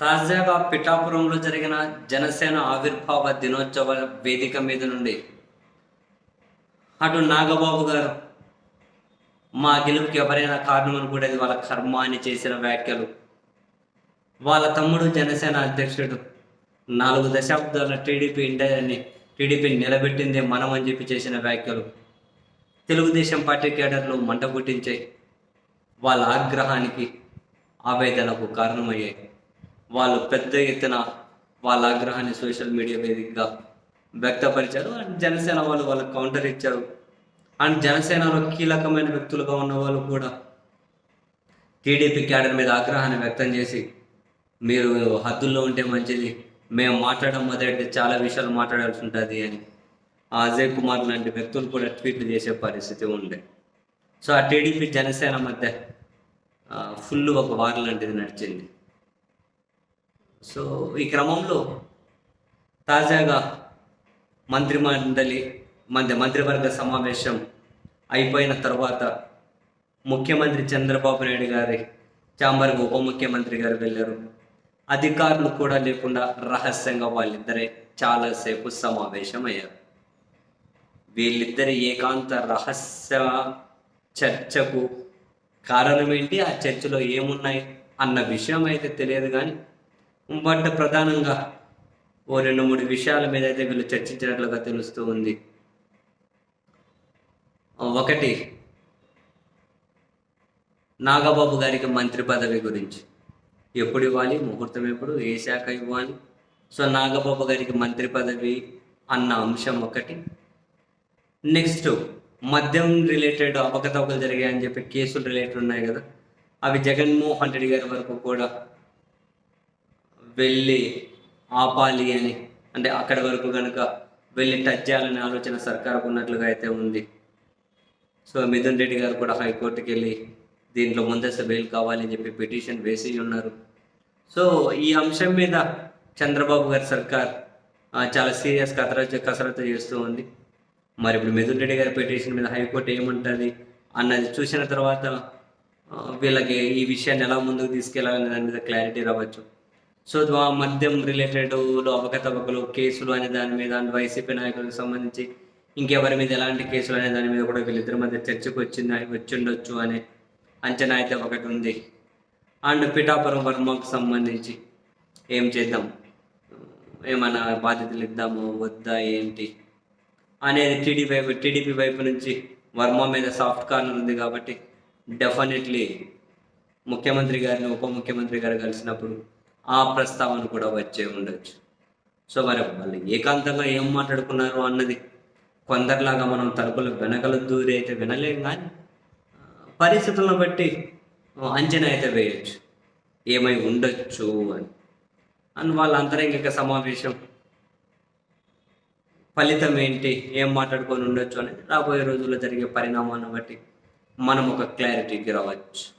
తాజాగా పిఠాపురంలో జరిగిన జనసేన ఆవిర్భావ దినోత్సవ వేదిక మీద నుండి అటు నాగబాబు గారు మా గెలుపుకి ఎవరైనా కారణం అనుకునేది వాళ్ళ కర్మ అని చేసిన వ్యాఖ్యలు. వాళ్ళ తమ్ముడు జనసేన అధ్యక్షుడు నాలుగు దశాబ్దాల టీడీపీ ఇండియాని టీడీపీ నిలబెట్టిందే మనం అని చెప్పి చేసిన వ్యాఖ్యలు. తెలుగుదేశం పార్టీ కేడర్లు మంట పుట్టించాయి వాళ్ళ ఆగ్రహానికి ఆవేదనకు కారణమయ్యాయి. వాళ్ళు పెద్ద ఎత్తున వాళ్ళ ఆగ్రహాన్ని సోషల్ మీడియా వేదికగా వ్యక్తపరిచారు. అండ్ జనసేన వాళ్ళు వాళ్ళకి కౌంటర్ ఇచ్చారు. అండ్ జనసేనలో కీలకమైన వ్యక్తులుగా ఉన్న వాళ్ళు కూడా టీడీపీ క్యాడర్ మీద ఆగ్రహాన్ని వ్యక్తం చేసి మీరు హద్దుల్లో ఉంటే మంచిది. మేము మాట్లాడడం మొదలెడితే చాలా విషయాలు మాట్లాడాల్సి ఉంటుంది అని అజయ్ కుమార్ లాంటి వ్యక్తులు కూడా ట్వీట్లు చేసే పరిస్థితి ఉండే సో ఆ టీడీపీ జనసేన మధ్య ఫుల్ ఒక వార్ లాంటిది నడిచింది. సో ఈ క్రమంలో తాజాగా మంత్రి మండలి మంత్రివర్గ సమావేశం అయిపోయిన తర్వాత ముఖ్యమంత్రి చంద్రబాబు నాయుడు గారి చాంబర్కి ఉప ముఖ్యమంత్రి గారు వెళ్ళారు. అధికారులు కూడా లేకుండా రహస్యంగా వాళ్ళిద్దరే చాలాసేపు సమావేశం అయ్యారు వీళ్ళిద్దరి ఏకాంత రహస్య చర్చకు కారణం ఏంటి? ఆ చర్చలో ఏమున్నాయి? అన్న విషయం అయితే తెలియదు కానీ బట్ ప్రధానంగా ఓ రెండు మూడు విషయాల మీద అయితే వీళ్ళు చర్చించినట్లుగా తెలుస్తూ ఉంది. ఒకటి నాగబాబు గారికి మంత్రి పదవి గురించి. ఎప్పుడు ఇవ్వాలి? ముహూర్తం ఎప్పుడు? ఏ శాఖ ఇవ్వాలి? సో నాగబాబు గారికి మంత్రి పదవి అన్న అంశం ఒకటి. నెక్స్ట్ మద్యం రిలేటెడ్ అవకతవకలు జరిగాయని చెప్పి కేసులు రిలేటెడ్ ఉన్నాయి కదా. అవి జగన్మోహన్ రెడ్డి గారి వరకు కూడా వెళ్ళి ఆపాలి అని. అంటే అక్కడి వరకు కనుక వెళ్ళి టచ్ చేయాలనే ఆలోచన సర్కారుకు ఉన్నట్లుగా అయితే ఉంది. సో మిథున్ రెడ్డి గారు కూడా హైకోర్టుకి వెళ్ళి దీంట్లో ముందస్తు బెయిల్ కావాలని చెప్పి పిటిషన్ వేసి ఉన్నారు. సో ఈ అంశం మీద చంద్రబాబు గారి సర్కార్ చాలా సీరియస్ కసరత్తు కసరత్తు చేస్తూ ఉంది. మరి ఇప్పుడు మిథున్ రెడ్డి గారి పిటిషన్ మీద హైకోర్టు ఏముంటుంది అన్నది చూసిన తర్వాత వీళ్ళకి ఈ విషయాన్ని ఎలా ముందుకు తీసుకెళ్ళాలనే దాని మీద క్లారిటీ రావచ్చు. సో మద్యం రిలేటెడ్ అవకతవకలు కేసులు అనే దాని మీద అండ్ వైసీపీ నాయకులకు సంబంధించి ఇంకెవరి మీద ఎలాంటి కేసులు అనే దాని మీద కూడా వీళ్ళిద్దరి మధ్య చర్చకు వచ్చింది వచ్చిండొచ్చు అనే అంచనా అయితే ఒకటి ఉంది. అండ్ పిఠాపురం వర్మకు సంబంధించి ఏం చేద్దాం? ఏమైనా బాధ్యతలు ఇద్దాము? వద్దా? ఏంటి? అనేది టీడీపీ వైపు టీడీపీ వైపు నుంచి వర్మ మీద సాఫ్ట్ కార్నర్ ఉంది కాబట్టి డెఫినెట్లీ ముఖ్యమంత్రి గారిని ఉప ముఖ్యమంత్రి గారు కలిసినప్పుడు ఆ ప్రస్తావన కూడా వచ్చే ఉండొచ్చు. సో మరి వాళ్ళు ఏకాంతంగా ఏం మాట్లాడుకున్నారు అన్నది కొందరిలాగా మనం తలుపులు వెనకల దూరి అయితే వినలేం కానీ పరిస్థితులను బట్టి అంచనా అయితే వేయచ్చు. ఏమై ఉండొచ్చు అని. అని వాళ్ళ అంతరంగిక సమావేశం ఫలితం ఏంటి ఏం మాట్లాడుకొని ఉండొచ్చు అనేది రాబోయే రోజుల్లో జరిగే పరిణామాన్ని బట్టి మనం ఒక క్లారిటీకి రావచ్చు.